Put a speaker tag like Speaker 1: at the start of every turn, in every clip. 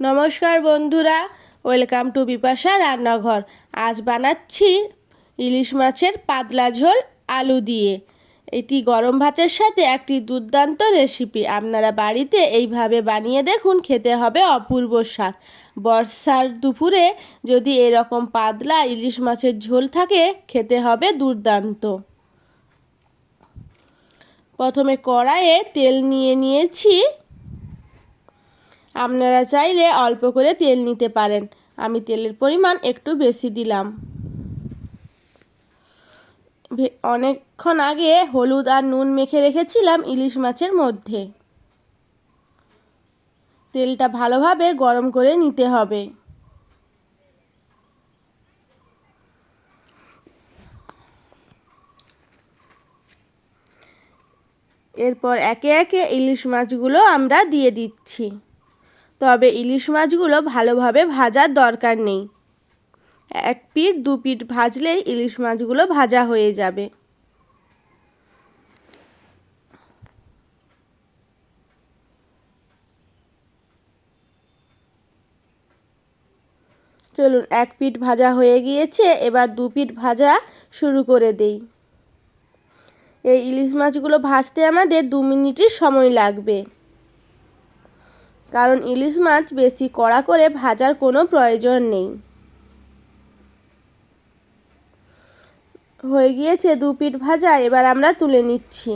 Speaker 1: নমস্কার বন্ধুরা, welcome to Bipasha রান্নাঘর। আজ বানাচ্ছি ইলিশ মাছের পাতলা ঝোল আলু দিয়ে। এটি গরম ভাতের সাথে একটি দুর্দান্ত রেসিপি আপনারা বাড়িতে এইভাবে বানিয়ে দেখুন, খেতে হবে অপূর্ব স্বাদ। বর্ষার দুপুরে যদি এরকম পাতলা ইলিশ মাছের ঝোল থাকে, খেতে হবে দুর্দান্ত। প্রথমে কড়াইয়ে তেল নিয়ে নিয়েছি। আপনারা চাইলে অল্প করে তেল নিতে পারেন। আমি তেলের পরিমাণ একটু বেশি দিলাম। অনেকক্ষণ আগে হলুদ আর নুন মেখে রেখেছিলাম ইলিশ মাছের মধ্যে। তেলটা ভালোভাবে গরম করে নিতে হবে। এরপর একে একে ইলিশ মাছগুলো আমরা দিয়ে দিচ্ছি। তবে ইলিশ মাছগুলো ভালোভাবে ভাজার দরকার নেই। এক পিঠ, দু পিঠ ভাজলেই ইলিশ মাছগুলো ভাজা হয়ে যাবে। চলুন, এক পিঠ ভাজা হয়ে গিয়েছে, এবার দু পিঠ ভাজা শুরু করে দেই। এই ইলিশ মাছগুলো ভাজতে আমাদের দু মিনিটের সময় লাগবে। কারণ ইলিশ মাছ বেশি কড়া করে ভাজার কোনো প্রয়োজন নেই। হয়ে গিয়েছে দু পিঠ ভাজা, এবার আমরা তুলে নিচ্ছি।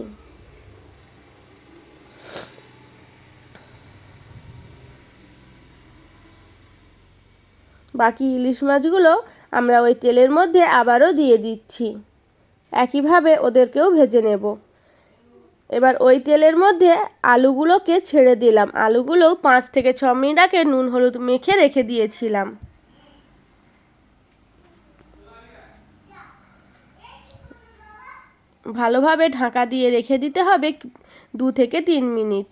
Speaker 1: বাকি ইলিশ মাছগুলো আমরা ওই তেলের মধ্যে আবারও দিয়ে দিচ্ছি। একইভাবে ওদেরকেও ভেজে নেব। এবার ওই তেলের মধ্যে আলুগুলোকে ছেড়ে দিলাম। আলুগুলো পাঁচ থেকে ছ মিনিট আগে নুন হলুদ মেখে রেখে দিয়েছিলাম। ভালোভাবে ঢাকা দিয়ে রেখে দিতে হবে দু থেকে তিন মিনিট।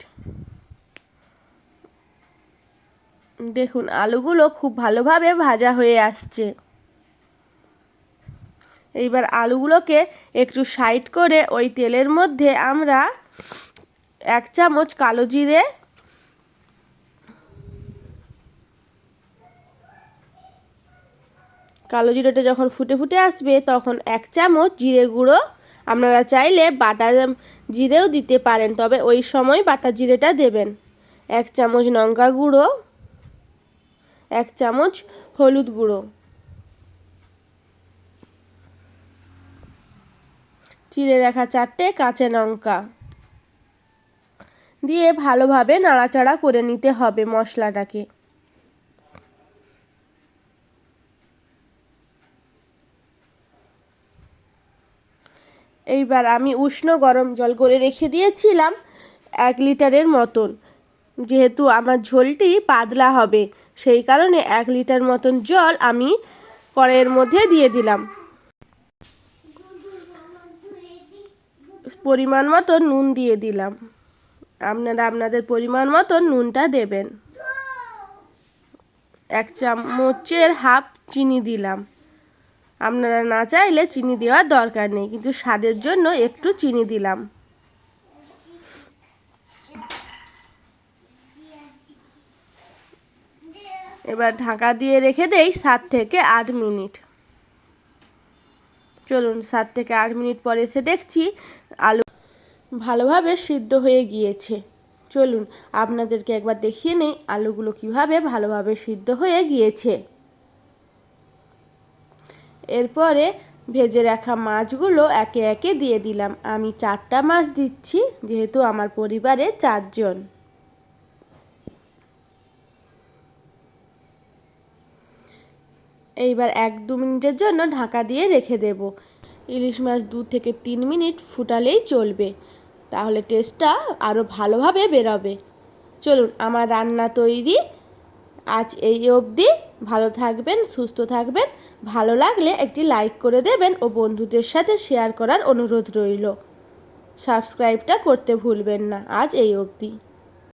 Speaker 1: দেখুন, আলুগুলো খুব ভালোভাবে ভাজা হয়ে আসছে। এইবার আলুগুলোকে একটু সাইড করে ওই তেলের মধ্যে আমরা এক চামচ কালো জিরে, কালো জিরেটা যখন ফুটে ফুটে আসবে তখন এক চামচ জিরে গুঁড়ো। আপনারা চাইলে বাটা জিরেও দিতে পারেন, তবে ওই সময় বাটা জিরেটা দেবেন। এক চামচ লঙ্কা গুঁড়ো, এক চামচ হলুদ গুঁড়ো। চিড়ে রাখা চারটে, কাঁচা লঙ্কা দিয়ে ভালোভাবে নাড়াচাড়া করে নিতে হবে মশলাটাকে। এইবার আমি উষ্ণ গরম জল করে রেখে দিয়েছিলাম এক লিটারের মতন। যেহেতু আমার ঝোলটি পাতলা হবে, সেই কারণে এক লিটার মতন জল আমি কড়াইয়ের মধ্যে দিয়ে দিলাম। পরিমাণ মতো নুন দিয়ে দিলাম। আপনারা আপনাদের পরিমাণ মতো নুনটা দেবেন। এক চামচের হাফ চিনি দিলাম। আপনারা না চাইলে চিনি দেওয়ার দরকার নেই, কিন্তু স্বাদের জন্য একটু চিনি দিলাম। এবার ঢাকা দিয়ে রেখে দেই সাত থেকে আট মিনিট। চলুন সাত থেকে আট মিনিট পরে এসে দেখছি আলু ভালোভাবে সিদ্ধ হয়ে গিয়েছে। চলুন আপনাদেরকে একবার দেখিয়ে নেই আলুগুলো কীভাবে ভালোভাবে সিদ্ধ হয়ে গিয়েছে। এরপরে ভেজে রাখা মাছগুলো একে একে দিয়ে দিলাম। আমি চারটা মাছ দিচ্ছি, যেহেতু আমার পরিবারে চারজন। এইবার এক দু মিনিটের জন্য ঢাকা দিয়ে রেখে দেব। ইলিশ মাছ দু থেকে তিন মিনিট ফুটালেই চলবে। তাহলে টেস্টটা আরও ভালোভাবে বেরোবে। চলুন, আমার রান্না তৈরি। আজ এই অবধি। ভালো থাকবেন, সুস্থ থাকবেন। ভালো লাগলে একটি লাইক করে দেবেন ও বন্ধুদের সাথে শেয়ার করার অনুরোধ রইল। সাবস্ক্রাইবটা করতে ভুলবেন না আজ এই অবধি।